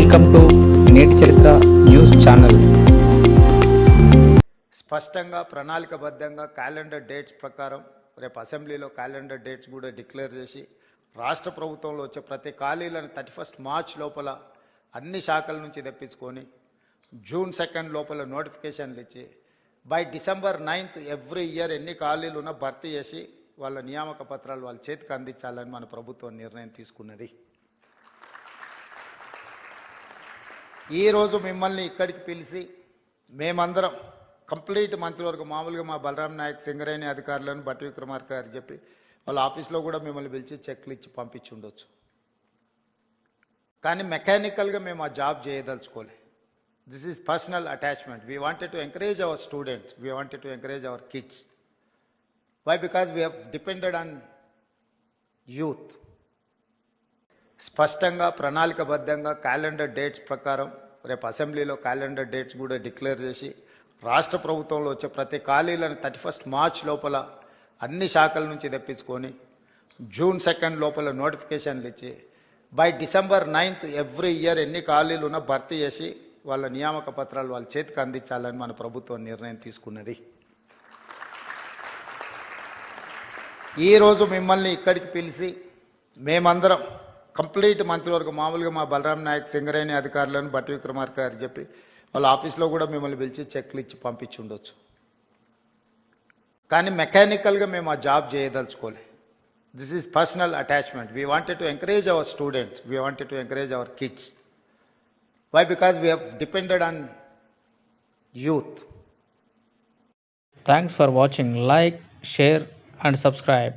Welcome to నేటి చరిత్ర news channel. స్పష్టంగా ప్రణాళికబద్ధంగా క్యాలెండర్ డేట్స్ ప్రకారం రేపు అసెంబ్లీలో క్యాలెండర్ డేట్స్ కూడా డిక్లేర్ చేసి రాష్ట్ర ప్రభుత్వంలో వచ్చే ప్రతి ఖాళీలను థర్టీ ఫస్ట్ మార్చ్ లోపల అన్ని శాఖల నుంచి తెప్పించుకొని జూన్ సెకండ్ లోపల నోటిఫికేషన్లు ఇచ్చి by December ninth every year ఎన్ని ఖాళీలు ఉన్నా భర్తీ చేసి వాళ్ళ నియామక పత్రాలు వాళ్ళ చేతికి అందించాలని మన ప్రభుత్వం నిర్ణయం తీసుకున్నది. ఈరోజు మిమ్మల్ని ఇక్కడికి పిలిచి మేమందరం కంప్లీట్ మంత్రివర్గం మామూలుగా మా బలరాం నాయక్ సింగరేణి అధికారులను బట్టి విక్రమార్క గారు చెప్పి వాళ్ళ ఆఫీస్లో కూడా మిమ్మల్ని పిలిచి చెక్లు ఇచ్చి పంపించి ఉండొచ్చు. కానీ మెకానికల్గా మేము ఆ job చేయదలుచుకోలే. This is personal attachment we wanted to encourage our students we wanted to encourage our kids why because we have depended on youth స్పష్టంగా ప్రణాళికబద్ధంగా క్యాలెండర్ డేట్స్ ప్రకారం రేపు అసెంబ్లీలో క్యాలెండర్ డేట్స్ కూడా డిక్లేర్ చేసి రాష్ట్ర ప్రభుత్వంలో వచ్చే ప్రతి ఖాళీలను థర్టీ ఫస్ట్ మార్చ్ లోపల అన్ని శాఖల నుంచి తెప్పించుకొని జూన్ సెకండ్ లోపల నోటిఫికేషన్లు ఇచ్చి by December ninth every year ఎన్ని ఖాళీలు ఉన్నా భర్తీ చేసి వాళ్ళ నియామక పత్రాలు వాళ్ళ చేతికి అందించాలని మన ప్రభుత్వం నిర్ణయం తీసుకున్నది. ఈరోజు మిమ్మల్ని ఇక్కడికి పిలిచి మేమందరం కంప్లీట్ మంత్రివర్గం మామూలుగా మా బలరాం నాయక్ సింగరేణి అధికారులను బట్టి విక్రమార్క గారు చెప్పి వాళ్ళ ఆఫీస్లో కూడా మిమ్మల్ని పిలిచి చెక్లు ఇచ్చి పంపించి ఉండొచ్చు కానీ మెకానికల్గా మేము ఆ job చేయదలుచుకోలే. This is personal attachment we wanted to encourage our students we wanted to encourage our kids why because we have depended on youth thanks for watching like share and subscribe